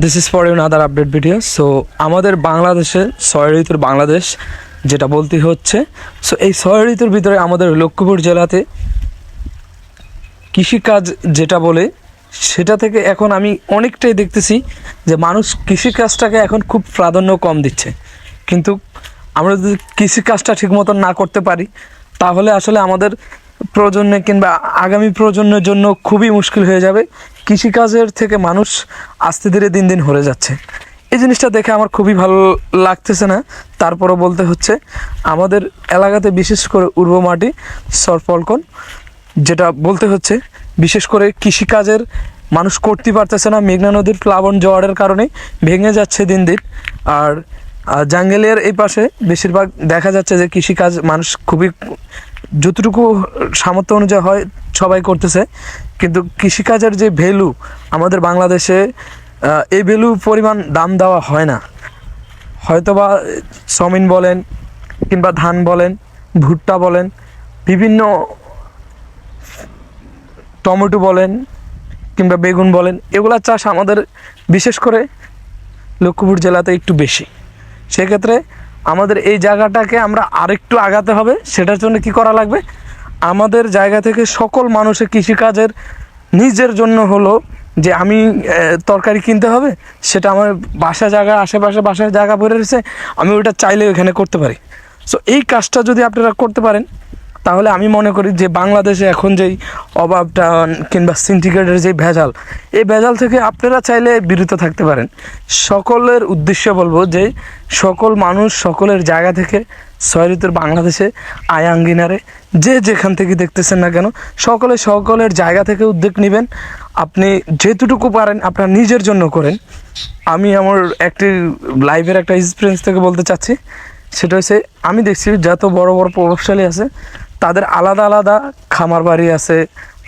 This is for other update video so আমাদের বাংলাদেশে ছয় ঋতুর বাংলাদেশ যেটা বলতে হচ্ছে। সো এই ছয় ঋতুর ভিতরে আমাদের লক্ষ্মীপুর জেলাতে কৃষিকাজ যেটা বলে, সেটা থেকে এখন আমি অনেকটাই দেখতেছি যে মানুষ কৃষিকাজটাকে এখন খুব প্রাধান্য কম দিচ্ছে। কিন্তু আমরা যদি কৃষিকাজটা ঠিক মতন না করতে পারি, তাহলে আসলে আমাদের প্রজন্মে কিংবা আগামী প্রজন্মের জন্য খুবই মুশকিল হয়ে যাবে। কৃষিকাজের থেকে মানুষ আস্তে ধীরে দিন দিন হরে যাচ্ছে। এই জিনিসটা দেখে আমার খুবই ভালো লাগতেছে না। তারপরও বলতে হচ্ছে, আমাদের এলাকাতে বিশেষ করে উর্ব মাটি সরফলকন যেটা বলতে হচ্ছে, বিশেষ করে কৃষিকাজের মানুষ করতে পারতেছে না। মেঘনা নদীর প্লাবন জোয়ারের কারণে ভেঙে যাচ্ছে দিন দিন। আর জাঙ্গেলের এই পাশে বেশিরভাগ দেখা যাচ্ছে যে কৃষিকাজ মানুষ খুবই, যতটুকু সামর্থ্য অনুযায়ী হয় সবাই করতেছে। কিন্তু কৃষিকাজের যে ভ্যালু আমাদের বাংলাদেশে এই ভ্যালু পরিমাণ দাম দেওয়া হয় না। হয়তোবা সমিন বলেন কিংবা ধান বলেন, ভুট্টা বলেন, বিভিন্ন টমেটো বলেন কিংবা বেগুন বলেন, এগুলা চাষ আমাদের বিশেষ করে লক্ষ্মীপুর জেলাতে একটু বেশি। সেক্ষেত্রে আমাদের এই জায়গাটাকে আমরা আরেকটু আগাতে হবে, সেটার জন্য কি করা লাগবে? আমাদের জায়গা থেকে সকল মানুষের কৃষিকাজের নিজের জন্য হলো যে আমি তরকারি কিনতে হবে, সেটা আমার বাসা জায়গা, আশেপাশে বাসায় জায়গা ভরে রয়েছে, আমি ওইটা চাইলে ওখানে করতে পারি। সো এই কাজটা যদি আপনারা করতে পারেন তাহলে আমি মনে করি যে বাংলাদেশে এখন যেই অভাবটা কিংবা সিন্ডিকেটের যে ভেজাল, এই ভেজাল থেকে আপনারা চাইলে বিরত থাকতে পারেন। সকলের উদ্দেশ্য বলব যে সকল মানুষ সকলের জায়গা থেকে ছয় বাংলাদেশে আয়াঙ্গিনারে যে যেখান থেকে দেখতেছেন না কেন, সকলে সকলের জায়গা থেকে উদ্যোগ নেবেন। আপনি যেটুকু পারেন আপনার নিজের জন্য করেন। আমি আমার একটি লাইভের একটা এক্সপিরিয়েন্স থেকে বলতে চাচ্ছি। সেটা হচ্ছে, আমি দেখছি যত বড় বড় প্রভাবশালী আছে তাদের আলাদা আলাদা খামার বাড়ি আছে,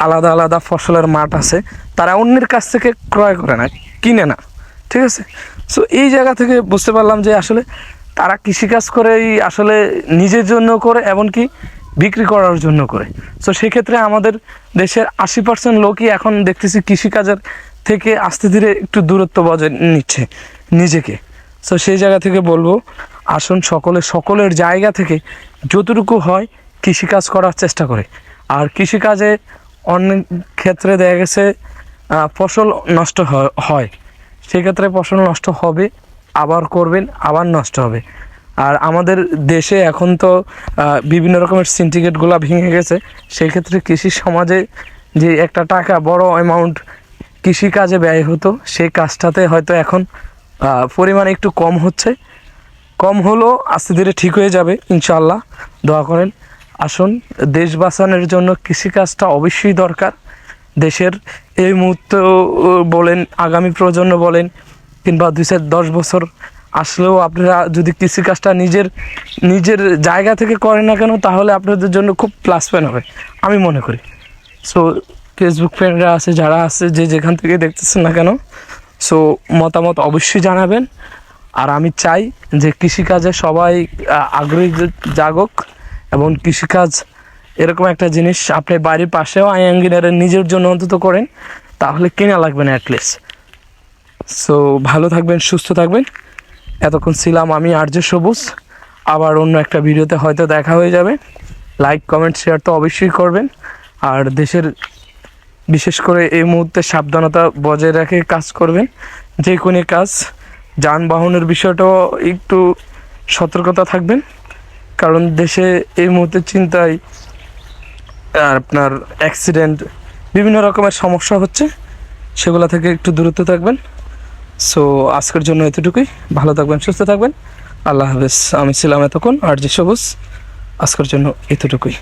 আলাদা আলাদা ফসলের মাঠ আছে, তারা অন্যের কাছ থেকে ক্রয় করে না, কিনে না, ঠিক আছে? সো এই জায়গা থেকে বুঝতে পারলাম যে আসলে তারা কৃষিকাজ করেই আসলে নিজের জন্য করে, এমনকি বিক্রি করার জন্য করে। সো সেক্ষেত্রে আমাদের দেশের আশি পার্সেন্ট লোকই এখন দেখতেছি কৃষিকাজের থেকে আস্তে ধীরে একটু দূরত্ব বজায় নিচ্ছে নিজেকে। সো সেই জায়গা থেকে বলব, আসুন সকলে, সকলের জায়গা থেকে যতটুকু হয় কৃষিকাজ করার চেষ্টা করে। আর কৃষিকাজে অনেক ক্ষেত্রে দেখা গেছে ফসল নষ্ট হয়- সেক্ষেত্রে ফসল নষ্ট হবে, আবার করবেন, আবার নষ্ট হবে। আর আমাদের দেশে এখন তো বিভিন্ন রকমের সিন্ডিকেটগুলো ভেঙে গেছে। সেই ক্ষেত্রে কৃষি সমাজে যে একটা টাকা বড় অ্যামাউন্ট কৃষিকাজে ব্যয় হতো সেই কাজটাতে হয়তো এখন পরিমাণ একটু কম হচ্ছে। কম হলেও আস্তে ধীরে ঠিক হয়ে যাবে ইনশাল্লাহ দোয়া করেন। আসুন, দেশ বাঁচানোর জন্য কৃষিকাজটা অবশ্যই দরকার। দেশের এই মুহূর্তে বলেন, আগামী প্রজন্ম বলেন, কিংবা দুই চার দশ বছর আসলেও আপনারা যদি কৃষিকাজটা নিজের নিজের জায়গা থেকে করেন না কেন, তাহলে আপনাদের জন্য খুব প্লাস পয়েন্ট হবে, আমি মনে করি। সো ফেসবুক ফ্রেন্ডরা আছে, যারা আছে, যে যেখান থেকে দেখতেছেন না কেন সো মতামত অবশ্যই জানাবেন। আর আমি চাই যে কৃষিকাজে সবাই আগ্রহী জাগক। এবং কৃষিকাজ এরকম একটা জিনিস আপনি বাড়ির পাশেও আইঙ্গিনারে নিজের জন্য অন্তত করেন, তাহলে কেনা লাগবে না অ্যাটলিস্ট সো ভালো থাকবেন, সুস্থ থাকবেন। এতক্ষণ ছিলাম আমি আর্য সবুজ। আবার অন্য একটা ভিডিওতে হয়তো দেখা হয়ে যাবে। লাইক কমেন্ট শেয়ার তো অবশ্যই করবেন। আর দেশের বিশেষ করে এই মুহূর্তে সাবধানতা বজায় রেখে কাজ করবেন। যে কোনো কাজ, যানবাহনের বিষয়টাও একটু সতর্কতা থাকবেন। কারণ দেশে এই মুহূর্তে চিন্তায় আপনার অ্যাক্সিডেন্ট বিভিন্ন রকমের সমস্যা হচ্ছে, সেগুলো থেকে একটু দূরত্ব থাকবেন। সো আজকের জন্য এতটুকুই। ভালো থাকবেন, সুস্থ থাকবেন। আল্লাহ হাফেজ। আমি ছিলাম এতক্ষণ, আর যে সবুজ, আজকের জন্য এতটুকুই।